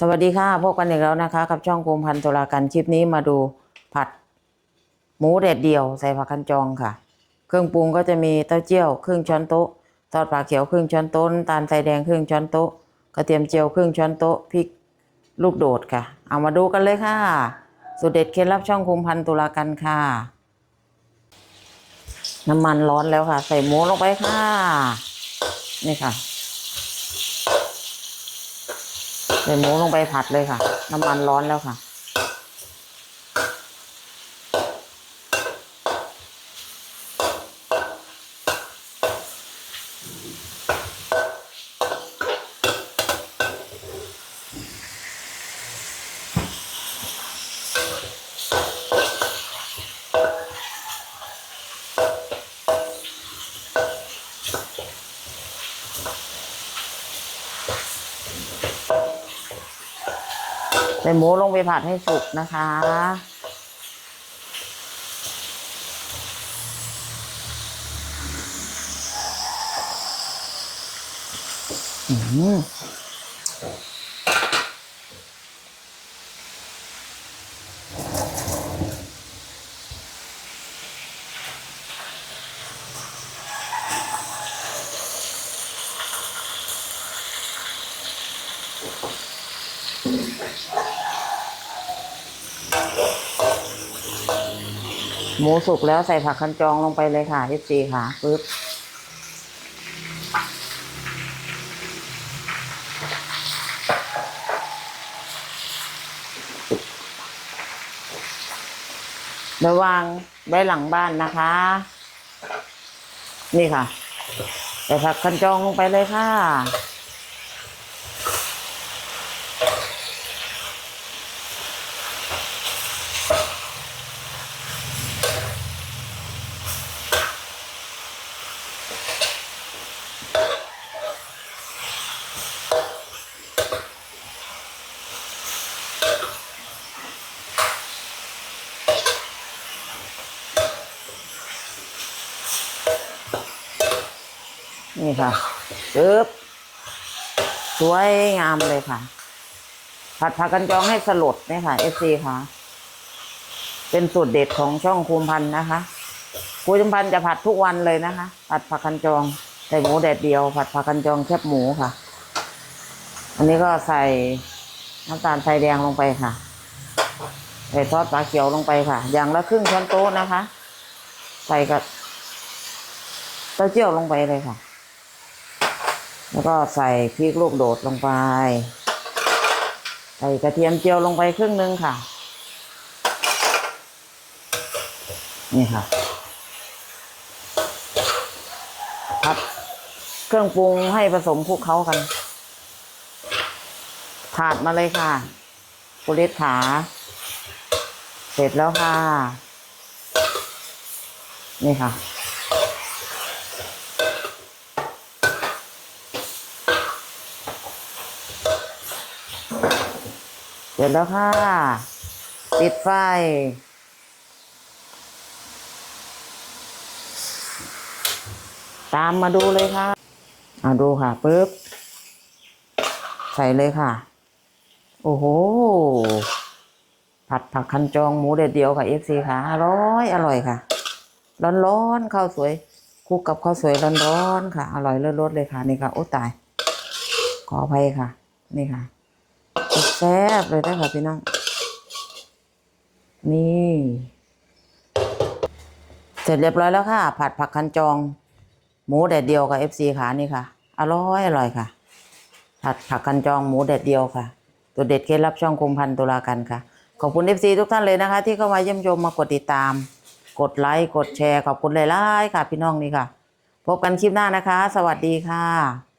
สวัสดีค่ะพบกันอีกแล้วนะคะ กับช่องภูมิพันธ์ตุลาการคลิปนี้มาดูผัดหมูแดดเดียวใส่ผักคันจองค่ะ เครื่องปรุงก็จะมีเต้าเจี้ยวครึ่งช้อนโต๊ะทอดปลาเขียวครึ่งช้อนโต๊ะน้ำตาลทรายแดงครึ่งช้อนโต๊ะกระเทียมเจียวครึ่งช้อนโต๊ะพริกลูกโดดค่ะ เอามาดูกันเลยค่ะ สูตรเด็ดเคล็ดลับช่องภูมิพันธ์ตุลาการค่ะ น้ำมันร้อนแล้วค่ะ ใส่หมูลงไปค่ะนี่ค่ะ ใส่หมูลงไปผัดเลยค่ะ น้ำมันร้อนแล้วค่ะ ใส่หมูลงไปผัดให้สุกนะคะ อืม หมูสุกแล้วใส่ผักคันจองลงไปเลยค่ะที่สี่ค่ะปึ๊บระวางไว้หลังบ้านนะคะ นี่ค่ะใส่ผักคันจองลงไปเลยค่ะ นี่ค่ะปึ๊บสวยงามเลยค่ะ ผัดผักกันจองให้สลดนี่ค่ะเอฟซีค่ะ เป็นสูตรเด็ดของช่องภูมพันนะคะภูมพันจะผัดทุกวันเลยนะคะ ผัดผักกันจองใส่หมูแดดเดียว ผัดผักกันจองแคบหมูค่ะ อันนี้ก็ใส่น้ำตาลทรายแดงลงไปค่ะใส่ทอดปลาเขียวลงไปค่ะ อย่างละครึ่งช้อนโต๊ะนะคะ ใส่กับเต้าเจี้ยวลงไปเลยค่ะ แล้วก็ใส่พริกลูกโดดลงไป ใส่กระเทียมเจียวลงไปครึ่งหนึงค่ะ นี่ค่ะผัดเครื่องปรุงให้ผสมคลุกเคล้ากัน ถาดมาเลยค่ะปุริสขาเสร็จแล้วค่ะ นี่ค่ะ ร็จแล้วค่ะ ปิดไฟ ตามมาดูเลยค่ะอ่าดูค่ะปึ๊บ ใส่เลยค่ะ โอ้โห ผัดผักคันจองหมูเด็ดเดียวค่ะเอฟซีค่ะ อร่อยอร่อยค่ะ ร้อนๆข้าวสวยคลุกกับข้าวสวยร้อนๆค่ะ อร่อยเลิศรสเลยค่ะ นี่ค่ะ โอ้ตาย ขออภัยค่ะ นี่ค่ะ แซ่บเลยได้ค่ะพี่น้อง นี่ เสร็จเรียบร้อยแล้วค่ะ ผัดผักคันจอง หมูแดดเดียวกับเอฟซีขานี่ค่ะ อร่อยอร่อยค่ะ ผัดผักคันจองหมูแดดเดียวค่ะ ตัวเด็ดเคล็ดลับช่องคมพันตุลากันค่ะ ขอบคุณเอฟซีทุกท่านเลยนะคะ ที่เข้ามาเยี่ยมชมมากดติดตาม กดไลค์กดแชร์ขอบคุณหลายๆค่ะ พี่น้องนี่ค่ะ พบกันคลิปหน้านะคะ สวัสดีค่ะ